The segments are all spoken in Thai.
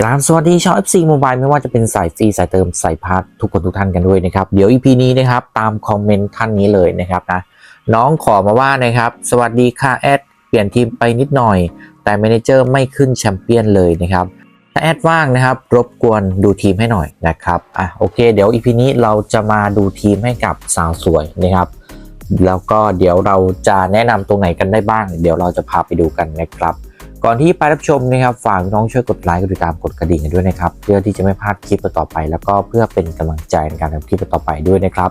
กราบสวัสดีชาว FC Mobile ไม่ว่าจะเป็นสายฟรีสายเติมสายพาร์ททุกคนทุกท่านกันด้วยนะครับ เดี๋ยว EP นี้นะครับ ตามคอมเมนต์ท่านนี้เลยนะครับนะน้องขอมาว่านะครับ สวัสดีค่ะแอดเปลี่ยนทีมไปนิดหน่อย แต่แมนเจอร์ไม่ขึ้นแชมเปี้ยนเลยนะครับถ้าแอดว่างนะครับ รบกวนดูทีมให้หน่อยนะครับอะโอเค เดี๋ยว EP นี้เราจะมาดูทีมให้กับสาวสวยนะครับ แล้วก็เดี๋ยวเราจะแนะนำตรงไหนกันได้บ้าง เดี๋ยวเราจะพาไปดูกันนะครับ ก่อนที่ไปรับชมนะครับฝากน้องช่วยกดไลค์กดติดตามกดกระดิ่งกันด้วยนะครับเพื่อที่จะไม่พลาดคลิปต่อไป แล้วก็เพื่อเป็นกำลังใจในการทำคลิปต่อไปด้วยนะครับ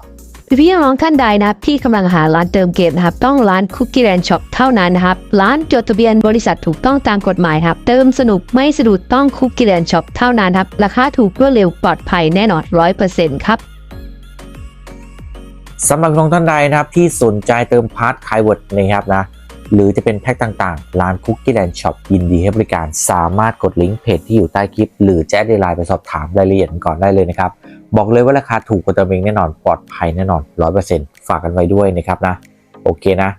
พี่ๆน้องๆท่านใดนะครับที่กำลังหาร้านเติมเกมนะครับ ต้องร้านคุกกี้แ n นช็อปเท่านั้นนะครับ ร้านจดทะเบียนบริษัทถูกต้องตามกฎหมายครับ เติมสนุกไม่สะดุดต้องคุกกี้แ n นช็อปเท่านั้นครับ ราคาถูกรวดเร็วปลอดภัยแน่นอนร้อยเปอร์เซ็นต์ครับสำหรับน้องท่านใดนะครับที่สนใจเติมพาร์ทคายเวิร์ดนะครับนะ หรือจะเป็นแพ็คต่างๆ ร้านคุกกี้แ n นด์ช็อปยินดีให้บริการ สามารถกดลิงก์เพจที่อยู่ใต้คลิป หรือแจ้งในไลน์ไปสอบถามรายละเอียดก่อนได้เลยนะครับ บอกเลยว่าราคาถูกกว่าเติมเองแน่นอนปลอดภัยแน่นอน 100%ฝากกันไว้ด้วยนะครับนะ โอเคนะ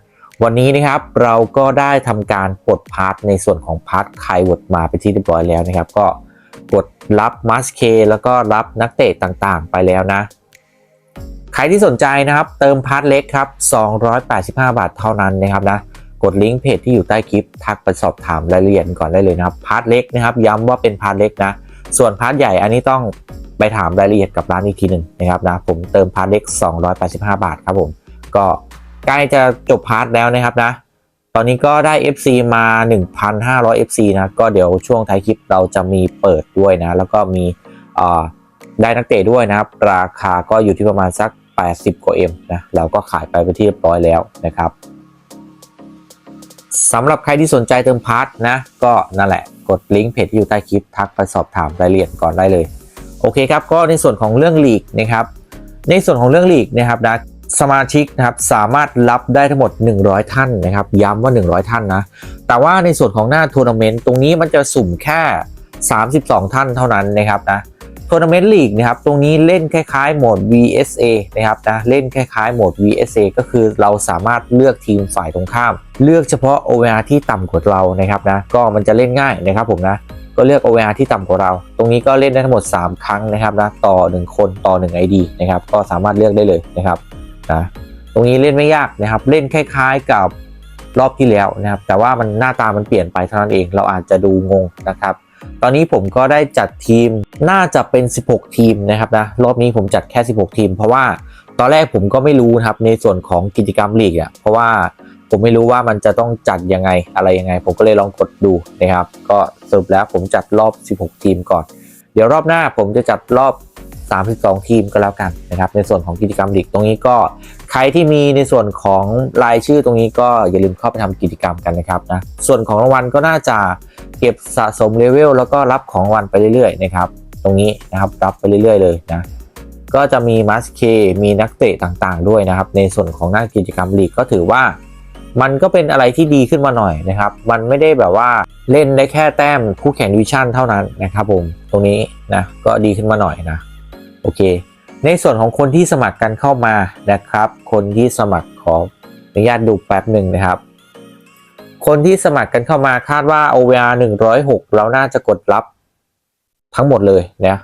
วันนี้นะครับเราก็ได้ทำการปลดพาร์ทในส่วนของพาร์ทคเวิร์ดมาไปที่เรียบร้อยแล้วนะครับ ก็กดรับมาสเคแล้วก็รับนักเตะต่างๆ ไปแล้วนะใครที่สนใจนะครับเติมพาร์ทเล็กครับ 285 บาทเท่านั้นนะครับนะ กดลิงก์เพจที่อยู่ใต้คลิปทักไปสอบถามรายละเอียดก่อนได้เลยนะครับพาร์ทเล็กนะครับ ย้ำว่าเป็นพาร์ทเล็กนะ ส่วนพาร์ทใหญ่อันนี้ต้องไปถามรายละเอียดกับร้านอีกทีหนึ่งนะครับนะผมเติมพาร์ทเล็ก 285 บาทครับผม ก็ใกล้จะจบพาร์ทแล้วนะครับนะ ตอนนี้ก็ได้ FC มา 1,500 FC นะก็เดี๋ยวช่วงท้ายคลิปเราจะมีเปิดด้วยนะ แล้วก็มีได้นักเตะด้วยนะครับ ราคาก็อยู่ที่ประมาณสัก 80 กว่า M นะเราก็ขายไปเป็นที่เรียบร้อยแล้วนะครับ สำหรับใครที่สนใจเติมพาร์ทนะ ก็นั่นแหละ กดลิงก์เพจที่อยู่ใต้คลิปทักไปสอบถามรายละเอียดก่อนได้เลย โอเคครับ ก็ในส่วนของเรื่องลีกนะครับ ในส่วนของเรื่องลีกนะครับนะสมาชิกนะครับสามารถรับได้ทั้งหมด 100 ท่านนะครับ ย้ำว่า 100 ท่านนะ แต่ว่าในส่วนของหน้าทัวร์นาเมนต์ตรงนี้มันจะสุ่มแค่ 32 ท่านเท่านั้นนะครับนะ ทัวร์นาเมนต์ลีกนะครับตรงนี้เล่นคล้ายๆโหมด VSA นะครับนะเล่นคล้ายๆโหมด VSA ก็คือเราสามารถเลือกทีมฝ่ายตรงข้าม เลือกเฉพาะ OVR ที่ต่ำกว่าเรานะครับนะก็มันจะเล่นง่ายนะครับผมนะก็เลือก OVR ที่ต่ำกว่าเรา ตรงนี้ก็เล่นได้ทั้งหมด 3 ครั้งนะครับนะต่อ 1 คนต่อ 1 ID นะครับก็สามารถเลือกได้เลยนะครับนะตรงนี้เล่นไม่ยากนะครับเล่นคล้าย ๆกับรอบที่แล้วนะครับแต่ว่ามันหน้าตามันเปลี่ยนไปเท่านั้นเองเราอาจจะดูงงนะครับ ตอนนี้ผมก็ได้จัดทีม น่าจะเป็น 16 ทีมนะครับนะรอบนี้ผมจัดแค่ 16 ทีม เพราะว่าตอนแรกผมก็ไม่รู้นะครับในส่วนของกิจกรรมลีกอะเพราะว่าผมไม่รู้ว่ามันจะต้องจัดยังไงอะไรยังไง ผมก็เลยลองกดดูนะครับ ก็สรุปแล้วผมจัดรอบ 16 ทีมก่อน เดี๋ยวรอบหน้าผมจะจัดรอบ 32 ทีมก็แล้วกันนะครับ ในส่วนของกิจกรรมลีกตรงนี้ก็ ใครที่มีในส่วนของรายชื่อตรงนี้ก็อย่าลืมเข้าไปทำกิจกรรมกันนะครับนะส่วนของรางวัลก็น่าจะเก็บสะสมเลเวลแล้วก็รับของรางวัลไปเรื่อยๆนะครับ ตรงนี้นะครับรับไปเรื่อยๆเลยนะก็จะมีมัสเคมีนักเตะต่างๆ ด้วยนะครับ ในส่วนของหน้ากิจกรรมลีกก็ถือว่า มันก็เป็นอะไรที่ดีขึ้นมาหน่อยนะครับ มันไม่ได้แบบว่าเล่นได้แค่แต้มคู่แข่งดิวิชั่นเท่านั้นนะครับผมตรงนี้นะก็ดีขึ้นมาหน่อยนะโอเค ในส่วนของคนที่สมัครกันเข้ามานะครับ คนที่สมัครขออนุญาตดูแป๊บหนึ่งนะครับ คนที่สมัครกันเข้ามาคาดว่า OVR 106 เราน่าจะกดรับ ทั้งหมดเลยนะ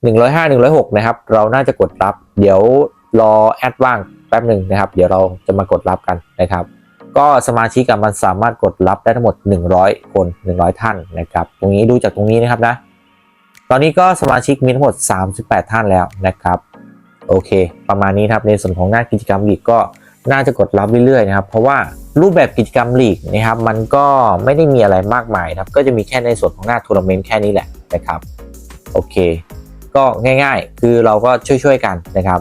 105 106นะครับ เราน่าจะกดรับ เดี๋ยวรอแอดว่างแป๊บหนึ่งนะครับ เดี๋ยวเราจะมากดรับกันนะครับ ก็สมาชิกมันสามารถกดรับได้ทั้งหมด 100 คน 100 ท่านนะครับ ตรงนี้ดูจากตรงนี้นะครับนะ ตอนนี้ก็สมาชิกมีทั้งหมด 38 ท่านแล้วนะครับ โอเค ประมาณนี้ครับในส่วนของหน้ากิจกรรมลีกก็น่าจะกดรับเรื่อยๆนะครับ เพราะว่ารูปแบบกิจกรรมลีกนะครับ มันก็ไม่ได้มีอะไรมากมายนะครับ ก็จะมีแค่ในส่วนของหน้าทัวร์นาเมนต์แค่นี้แหละนะครับ โอเค ก็ง่ายๆ คือเราก็ช่วยๆกันนะครับ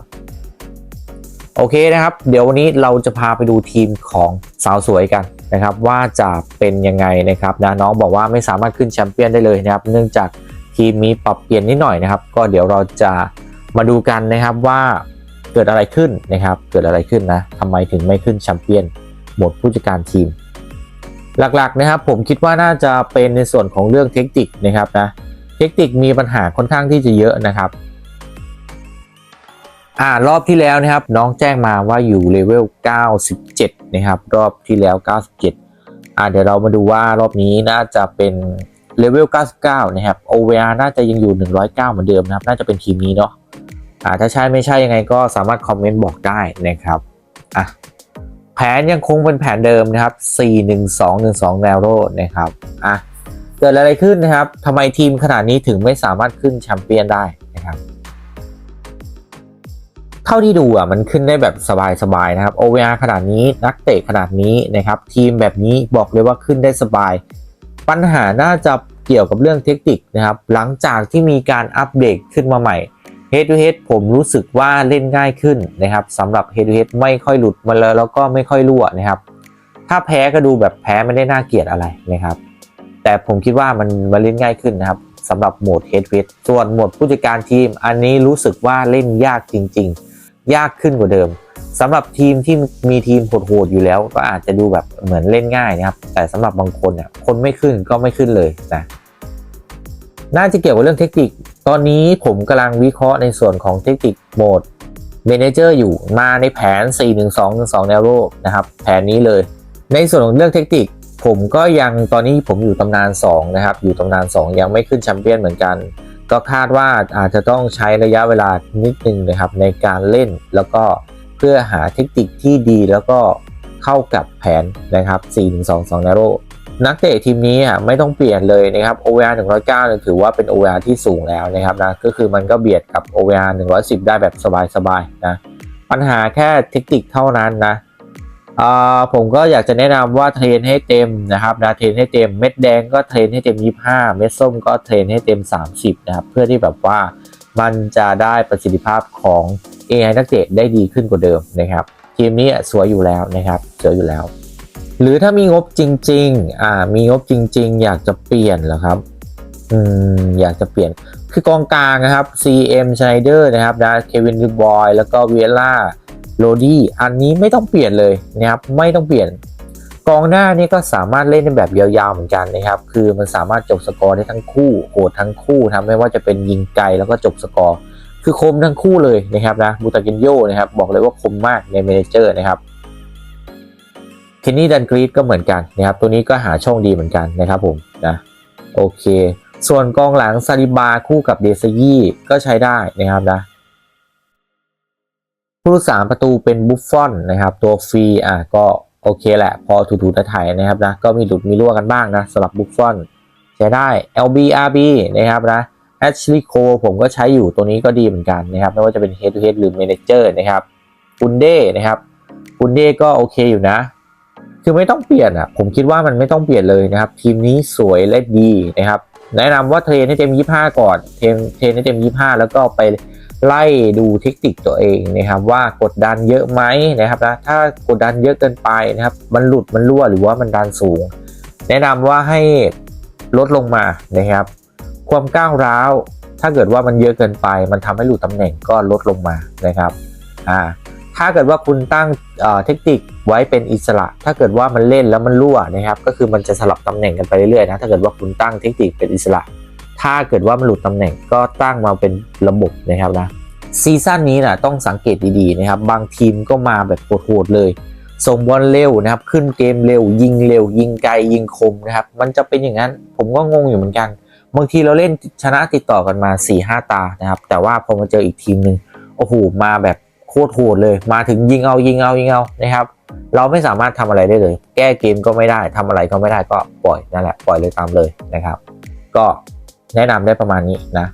โอเคนะครับ เดี๋ยววันนี้เราจะพาไปดูทีมของสาวสวยกันนะครับ ว่าจะเป็นยังไงนะครับนะน้องบอกว่าไม่สามารถขึ้นแชมเปี้ยนได้เลยนะครับ เนื่องจากทีมมีปรับเปลี่ยนนิดหน่อยนะครับ ก็เดี๋ยวเราจะมาดูกันนะครับว่าเกิดอะไรขึ้นนะครับ เกิดอะไรขึ้นนะทำไมถึงไม่ขึ้นแชมเปี้ยนหมดผู้จัดการทีม หลักๆนะครับผมคิดว่าน่าจะเป็นในส่วนของเรื่องเทคนิคนะครับนะ เทคนิคมีปัญหาค่อนข้างที่จะเยอะนะครับอ่ารอบที่แล้วนะครับน้องแจ้งมาว่าอยู่เลเวล 97 นะครับรอบที่แล้ว 97 อ่าเดี๋ยวเรามาดูว่ารอบนี้น่าจะเป็นเลเวล 99 นะครับ OVR น่าจะยังอยู่ 109 เหมือนเดิมนะครับ น่าจะเป็นทีมนี้เนาะอ่าถ้าใช่ไม่ใช่ยังไงก็สามารถคอมเมนต์บอกได้นะครับอะแผนยังคงเป็นแผนเดิมนะครับ 4-1-2-1-2 แนวโรนะครับอะ เกิดอะไรขึ้นนะครับทำไมทีมขนาดนี้ถึงไม่สามารถขึ้นแชมเปี้ยนได้นะครับ เท่าที่ดูอะมันขึ้นได้แบบสบายๆนะครับ OVR ขนาดนี้นักเตะขนาดนี้นะครับ ทีมแบบนี้บอกเลยว่าขึ้นได้สบาย ปัญหาน่าจะเกี่ยวกับเรื่องเทคนิคนะครับ หลังจากที่มีการอัปเดตขึ้นมาใหม่ Head to Head ผมรู้สึกว่าเล่นง่ายขึ้นนะครับสำหรับ Head to Head ไม่ค่อยหลุดมาเลยแล้วก็ไม่ค่อยรั่วนะครับ ถ้าแพ้ก็ดูแบบแพ้ไม่ได้น่าเกลียดอะไรนะครับ แต่ผมคิดว่ามันมาเล่นง่ายขึ้นนะครับสำหรับโหมด Head to Head ส่วนโหมดผู้จัดการทีม อันนี้รู้สึกว่าเล่นยากจริง ๆ ยากขึ้นกว่าเดิมสำหรับทีมที่มีทีมโหดๆอยู่แล้ว ก็อาจจะดูแบบเหมือนเล่นง่ายนะครับ แต่สำหรับบางคนเนี่ยคนไม่ขึ้นก็ไม่ขึ้นเลยนะน่าจะเกี่ยวกับเรื่องเทคนิค ตอนนี้ผมกำลังวิเคราะห์ในส่วนของเทคนิคโหมด m ม n เจอร์อยู่มาในแผน 4-1-2-1-2แนวโรบนะครับ แผนนี้เลย ในส่วนของเรื่องเทคนิค ผมก็ยังตอนนี้ผมอยู่ตำนาน 2 นะครับ อยู่ตำนาน 2 ยังไม่ขึ้นแชมเปี้ยนเหมือนกัน ก็คาดว่าอาจจะต้องใช้ระยะเวลานิดนึงนะครับ ในการเล่นแล้วก็เพื่อหาเทคนิคที่ดีแล้วก็เข้ากับแผนนะครับ4-1-2-2นวโรนักเตะทีมนี้อะไม่ต้องเปลี่ยนเลยนะครับ OVR 109เนี่ยถือว่าเป็น OVR ที่สูงแล้วนะครับนะก็คือมันก็เบียดกับ OVR 110 ได้แบบสบายๆนะปัญหาแค่เทคนิคเท่านั้นนะ ผมก็อยากจะแนะนำว่าเทรนให้เต็มนะครับนะเทรนให้เต็มเม็ดแดงก็เทรนให้เต็ม 25 เม็ดส้มก็เทรนให้เต็ม 30 นะครับ เพื่อที่แบบว่ามันจะได้ประสิทธิภาพของ AI นักเตะได้ดีขึ้นกว่าเดิมนะครับ ทีมนี้สวยอยู่แล้วนะครับสวยอยู่แล้ว หรือถ้ามีงบจริงๆอ่ามีงบจริง ๆ อยากจะเปลี่ยนเหรอครับอืมอยากจะเปลี่ยนคือกองกลางนะครับ CM Schneider นะครับนะเควินดูบอยแล้วก็เวล่า โรดี้อันนี้ไม่ต้องเปลี่ยนเลยนะครับไม่ต้องเปลี่ยนกองหน้านี่ก็สามารถเล่นได้แบบยาวๆเหมือนกันนะครับ คือมันสามารถจบสกอร์ได้ทั้งคู่โหดทั้งคู่ทำไม่ว่าจะเป็นยิงไกลแล้วก็จบสกอร์ คือคมทั้งคู่เลยนะครับนะบูตากินโยนะครับบอกเลยว่าคมมากในเมเนเจอร์นะครับเคนนี่ดันกรีดก็เหมือนกันนะครับ ตัวนี้ก็หาช่องดีเหมือนกันนะครับผมนะโอเค ส่วนกองหลังซาลิบาคู่กับเดซยี่ก็ใช้ได้นะครับนะ ผู้รักษาประตูเป็นบุฟฟอนนะครับ ตัวฟรีอะก็โอเคแหละ พอถูๆถ่ายนะครับนะก็มีหลุดมีรั่วกันบ้างนะสำหรับบุฟฟอนใช้ได้ LBRB นะครับนะ Ashley Cole ผมก็ใช้อยู่ตัวนี้ก็ดีเหมือนกันนะครับไม่ว่าจะเป็น Head to Head หรือ Manager นะครับปุนเด้นะครับปุนเด้ก็โอเคอยู่นะ คือไม่ต้องเปลี่ยนอะผมคิดว่ามันไม่ต้องเปลี่ยนเลยนะครับ ทีมนี้สวยและดีนะครับ แนะนำว่าเทรนให้เต็ม 25 ก่อน เทรนเทรนให้เต็ม 25 แล้วก็ไป ไล่ดูเทคนิคตัวเองนะครับว่ากดดันเยอะไหมนะครับนะถ้ากดดันเยอะเกินไปนะครับ มันหลุดมันรั่วหรือว่ามันดันสูง แนะนำว่าให้ลดลงมานะครับ ความก้าวร้าวถ้าเกิดว่ามันเยอะเกินไป มันทำให้หลุดตำแหน่งก็ลดลงมานะครับอ่าถ้าเกิดว่าคุณตั้งเอ่อเทคนิคไว้เป็นอิสระ ถ้าเกิดว่ามันเล่นแล้วมันรั่วนะครับ ก็คือมันจะสลับตำแหน่งกันไปเรื่อยๆนะ ถ้าเกิดว่าคุณตั้งเทคนิคเป็นอิสระ ถ้าเกิดว่ามันหลุดตำแหน่งก็ตั้งมาเป็นระบบนะครับนะซีซั่นนี้นะต้องสังเกตดีๆนะครับ บางทีมก็มาแบบโหดๆเลย ส่งบอลเร็วนะครับ ขึ้นเกมเร็ว ยิงเร็ว ยิงไกลยิงคมนะครับ มันจะเป็นอย่างนั้น ผมก็งงอยู่เหมือนกัน บางทีเราเล่นชนะติดต่อกันมา4ี่ห้าตานะครับ แต่ว่าพอมาเจออีกทีมหนึ่งโอ้โหมาแบบโคตรโหดเลย มาถึงยิงเอายิงเอายิงเอานะครับ เราไม่สามารถทำอะไรได้เลย แก้เกมก็ไม่ได้ทำอะไรก็ไม่ได้ก็ปล่อยนั่นแหละปล่อยเลยตามเลยนะครับ ก็ แนะนำได้ประมาณนี้นะ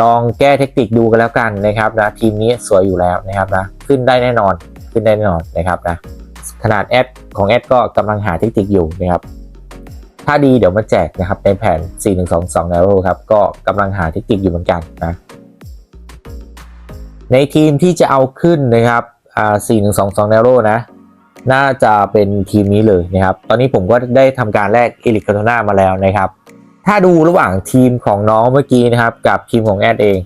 ลองแก้เทคนิคดูกันแล้วกันนะครับนะทีมนี้สวยอยู่แล้วนะครับนะขึ้นได้แน่นอนขึ้นได้แน่นอนนะครับนะขนาดแอดของแอดก็กำลังหาเทคนิคอยู่นะครับถ้าดีเดี๋ยวมาแจกนะครับในแผน 4-1-2-2 Narrow ครับก็กำลังหาเทคนิคอยู่เหมือนกันนะในทีมที่จะเอาขึ้นนะครับอ่า4-1-2-2 Narrow นะ น่าจะเป็นทีมนี้เลยนะครับ ตอนนี้ผมก็ได้ทำการแลกเอลิคาโทนามาแล้วนะครับ ถ้าดูระหว่างทีมของน้องเมื่อกี้นะครับ กับทีมของแอดเอง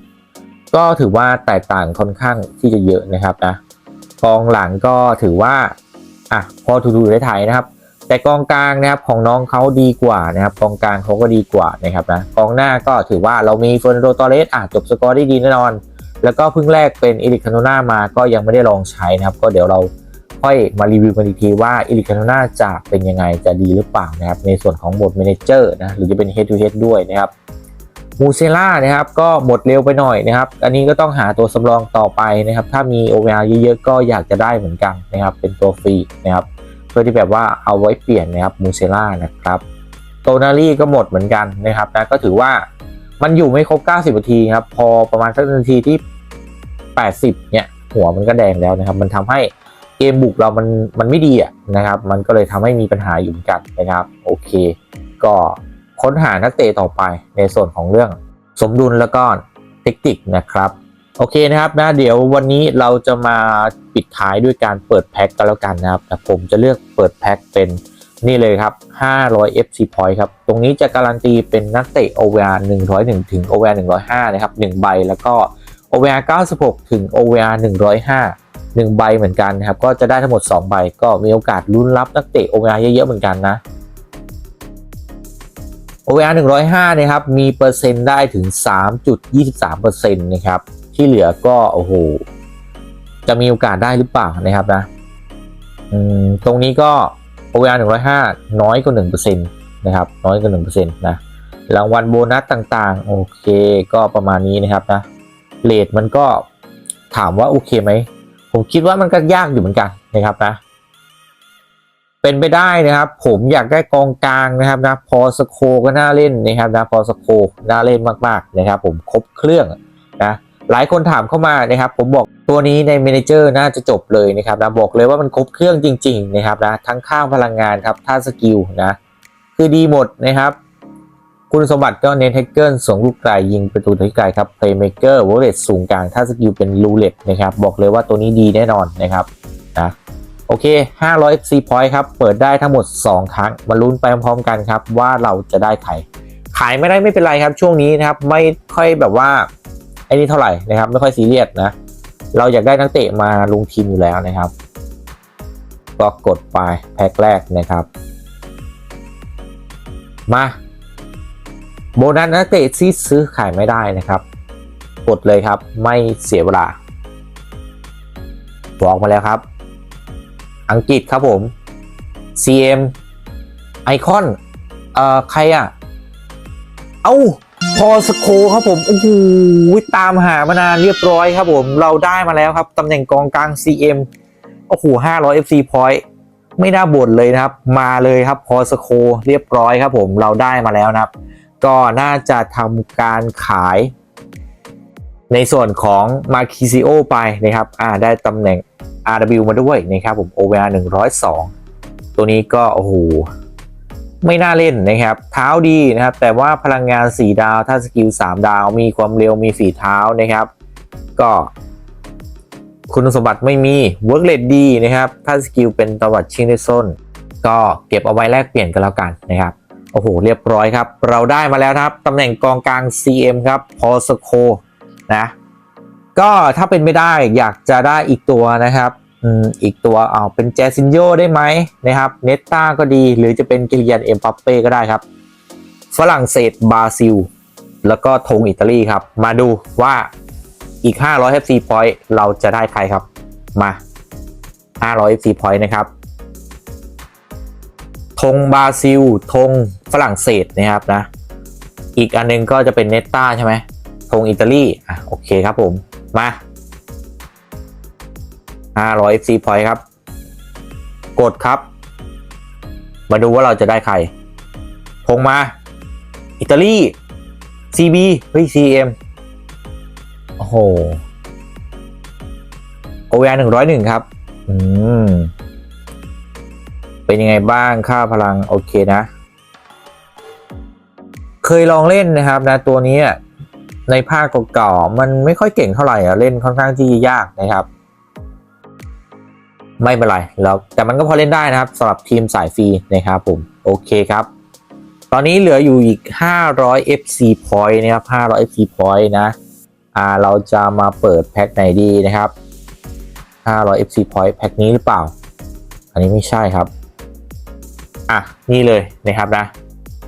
ก็ถือว่าแตกต่างค่อนข้างที่จะเยอะนะครับนะกองหลังก็ถือว่าอะพอถูๆได้ถ่ายนะครับ แต่กองกลางนะครับของน้องเขาดีกว่านะครับ กองกลางเขาก็ดีกว่านะครับนะกองหน้าก็ถือว่าเรามีเฟอร์นันโดตอเรสอะจบสกอร์ได้ดีแน่นอน แล้วก็เพิ่งแรกเป็นเอริกคาโนนามาก็ยังไม่ได้ลองใช้นะครับ ก็เดี๋ยวเรา ค่อยมารีวิวกันอีกทีว่าอิลิคาโนนาจะเป็นยังไงจะดีหรือเปล่านะครับในส่วนของโหมด Manager นะหรือจะเป็น Head to Head ด้วยนะครับมูเซล่านะครับก็หมดเร็วไปหน่อยนะครับ อันนี้ก็ต้องหาตัวสำรองต่อไปนะครับ ถ้ามี OVR เยอะๆ ก็อยากจะได้เหมือนกันนะครับ เป็นตัวฟรีนะครับ เพื่อที่แบบว่าเอาไว้เปลี่ยนนะครับมูเซล่านะครับโตนารี่ก็หมดเหมือนกันนะครับนะก็ถือว่ามันอยู่ไม่ครบ 90นาทีครับ พอประมาณสักนาทีที่ 80 เนี่ย หัวมันก็แดงแล้วนะครับ มันทำให้ เกมบุกเรามันมันไม่ดีอะนะครับ มันก็เลยทำให้มีปัญหาอยู่เหมือนกันนะครับ โอเค ก็ค้นหานักเตะต่อไปในส่วนของเรื่องสมดุลแล้วก็เทคนิคนะครับ โอเคนะครับนะเดี๋ยววันนี้เราจะมาปิดท้ายด้วยการเปิดแพ็กกันแล้วกันนะครับแต่ผมจะเลือกเปิดแพ็กเป็นนี่เลยครับ 500 FC point ครับ ตรงนี้จะการันตีเป็นนักเตะ OVR 101 ถึง OVR 105 นะครับ 1 ใบ แล้วก็ OVR 96 ถึง OVR 105 1 ใบเหมือนกันนะครับ ก็จะได้ทั้งหมด 2 ใบ ก็มีโอกาสลุ้นรับนักเตะ OVR เยอะๆเหมือนกันนะ OVR 105นะครับ มีเปอร์เซ็นต์ได้ถึง 3.23%นะครับ ที่เหลือก็โอ้โหจะมีโอกาสได้หรือเปล่านะครับนะตรงนี้ก็ OVR 105น้อยกว่า1%นะครับ น้อยกว่า1%นะรางวัลโบนัสต่างๆ โอเค ก็ประมาณนี้นะครับนะเลทมันก็ถามว่าโอเคไหม ผมคิดว่ามันก็ยากอยู่เหมือนกันนะครับนะ เป็นไปได้นะครับ ผมอยากได้กองกลางนะครับนะ พอสโคก็น่าเล่นนะครับนะ พอสโคน่าเล่นมากๆนะครับ ผมครบเครื่องนะหลายคนถามเข้ามานะครับ ผมบอกตัวนี้ในเมนเจอร์น่าจะจบเลยนะครับนะบอกเลยว่ามันครบเครื่องจริง ๆ นะครับนะทั้งข้างพลังงานครับท่าสกิลนะคือดีหมดนะครับ คุณสมบัติก็เน้นแฮกเกิลส่งลูกไกลยิงประตูที่ไกลครับ Playmaker วอลเลตสูงกลาง ถ้าสกิลเป็นรูเล็ตนะครับบอกเลยว่าตัวนี้ดีแน่นอนนะครับนะโอเค 500 FC point ครับ เปิดได้ทั้งหมด 2 ครั้ง มาลุ้นไปพร้อมๆกันครับ ว่าเราจะได้ใคร ขายไม่ได้ไม่เป็นไรครับ ช่วงนี้นะครับ ไม่ค่อยแบบว่า ไอ้นี่เท่าไหร่นะครับ ไม่ค่อยซีเรียสนะ เราอยากได้นักเตะมาลงทีมอยู่แล้วนะครับ ก็กดไปแพ็คแรกนะครับ มา โบนัสนักเตะที่ซื้อขายไม่ได้นะครับ กดเลยครับไม่เสียเวลาบอกมาแล้วครับ อังกฤษครับผม CM ไอคอนเอ่อใครอะเอ้าพอสโคครับผมโอ้โหตามหามานานเรียบร้อยครับผมเราได้มาแล้วครับตำแหน่งกองกลาง CM โอ้โห500 FC point ไม่น่าบ่นเลยนะครับ มาเลยครับพอสโคเรียบร้อยครับผมเราได้มาแล้วนะครับ ก็น่าจะทำการขายในส่วนของมาคิซิโอไปนะครับอ่าได้ตำแหน่ง RW มาด้วยนะครับผม OVR 102 ตัวนี้ก็โอ้โหไม่น่าเล่นนะครับ เท้าดีนะครับ แต่ว่าพลังงาน 4 ดาว ถ้าสกิล 3 ดาว มีความเร็วมีฝีเท้านะครับ ก็ คุณสมบัติไม่มีเวิร์กเลดดีนะครับ ถ้าสกิลเป็นตวัดชิงในโซนก็เก็บเอาไว้แลกเปลี่ยนกันแล้วกันนะครับ โอ้โห เรียบร้อยครับ เราได้มาแล้วครับตำแหน่งกองกลาง CM ครับพอสโคนะก็ถ้าเป็นไม่ได้อยากจะได้อีกตัวนะครับอืมอีกตัวเอาเป็นแจซินโยได้ไหมนะครับเนตตาก็ดีหรือจะเป็นกิลิยันเอ็มปัปเป้ก็ได้ครับ ฝรั่งเศสบราซิล แล้วก็ธงอิตาลีครับ มาดูว่าอีก 500 FC point เราจะได้ใครครับมา 500 FC point นะครับ ธงบราซิลธงฝรั่งเศสนะครับนะ อีกอันนึงก็จะเป็นเนตตาใช่ไหมธงอิตาลีอะโอเคครับผม มา500 FC point ครับ กดครับ มาดูว่าเราจะได้ใครธงมา อิตาลี CB เฮ้ย CM โอ้โห OVR 101 ครับ อืม เป็นยังไงบ้างค่าพลังโอเคนะ เคยลองเล่นนะครับนะตัวนี้ในภาคเก่าๆมันไม่ค่อยเก่งเท่าไหร่เล่นค่อนข้างที่ยากนะครับ ไม่เป็นไรแล้วแต่มันก็พอเล่นได้นะครับสำหรับทีมสายฟรีนะครับผมโอเคครับ ตอนนี้เหลืออยู่อีก 500 FC point นะครับ500 FC point นะอ่าเราจะมาเปิดแพ็คไหนดีนะครับ500 FC point แพ็คนี้หรือเปล่า อันนี้ไม่ใช่ครับ อะนี่เลยนะครับนะ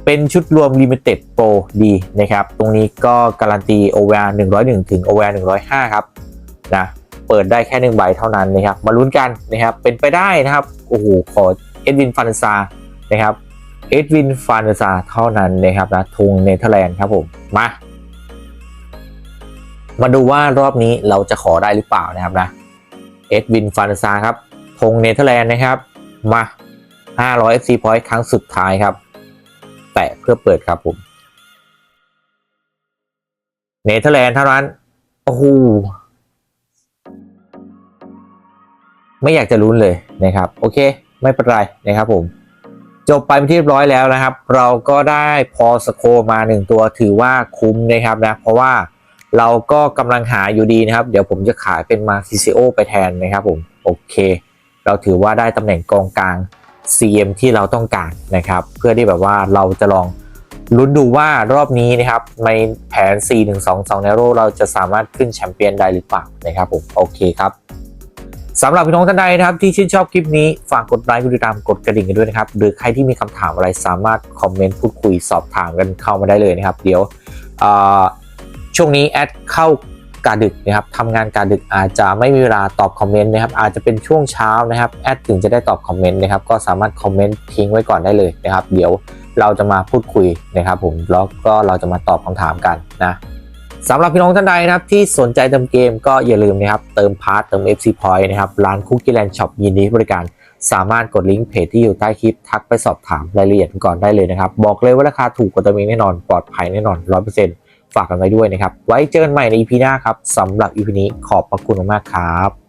เป็นชุดรวม Limited Pro ดีนะครับ ตรงนี้ก็การันตี OVR 101 ถึง OVR 105 ครับนะเปิดได้แค่หนึ่งใบเท่านั้นนะครับ มาลุ้นกันนะครับ เป็นไปได้นะครับ โอ้โห ขอเอ็ดวินฟานซานะครับเอ็ดวินฟานซาเท่านั้นนะครับนะทุงเนเธอร์แลนด์ครับผม มา มาดูว่ารอบนี้เราจะขอได้หรือเปล่านะครับนะเอ็ดวินฟานซาครับธงเนเธอร์แลนด์นะครับ มา 500 FC point ครั้งสุดท้ายครับ แตะเพื่อเปิดครับผม เนเธอร์แลนด์เท่านั้น โอ้โห ไม่อยากจะลุ้นเลยนะครับ โอเค ไม่เป็นไรนะครับผม จบไปเป็นที่เรียบร้อยแล้วนะครับ เราก็ได้พอสโคมาหนึ่งตัวถือว่าคุ้มนะครับนะ เพราะว่าเราก็กำลังหาอยู่ดีนะครับ เดี๋ยวผมจะขายเป็นมาซิซิโอไปแทนนะครับผม โอเค เราถือว่าได้ตำแหน่งกองกลาง CM ที่เราต้องการนะครับ เพื่อที่แบบว่าเราจะลองลุ้นดูว่ารอบนี้นะครับในแผน 4-1-2-2 n a r o เราจะสามารถขึ้นแชมเปี้ยนได้หรือเปล่านะครับผมโอเคครับสำหรับพี่น้องท่านใดนะครับที่ชื่นชอบคลิปนี้ ฝากกดไลค์กดติดตามกดกระดิ่งกันด้วยนะครับ หรือใครที่มีคำถามอะไรสามารถคอมเมนต์พูดคุยสอบถามกันเข้ามาได้เลยนะครับ เดี๋ยวช่วงนี้แอดเข้า กาดึกนะครับทำงานกาดึกอาจจะไม่มีเวลาตอบคอมเมนต์นะครับอาจจะเป็นช่วงเช้านะครับแอดถึงจะได้ตอบคอมเมนต์นะครับก็สามารถคอมเมนต์ทิ้งไว้ก่อนได้เลยนะครับ เดี๋ยวเราจะมาพูดคุยนะครับผมแล้วก็เราจะมาตอบคำถามกันนะสำหรับพี่น้องท่านใดนะครับที่สนใจเติมเกมก็อย่าลืมนะครับเติมพาร์ทเติม FC Point นะครับร้านคุกกี้แลนด์ช็อปยินดีบริการสามารถกดลิงก์เพจที่อยู่ใต้คลิปทักไปสอบถามรายละเอียดก่อนได้เลยนะครับ บอกเลยว่าราคาถูกกว่าเติมเองแน่นอนปลอดภัยแน่นอน 100% ฝากกันไว้ด้วยนะครับ ไว้เจอกันใหม่ในอีพีหน้าครับสำหรับอีพีนี้ขอบพระคุณมากๆครับ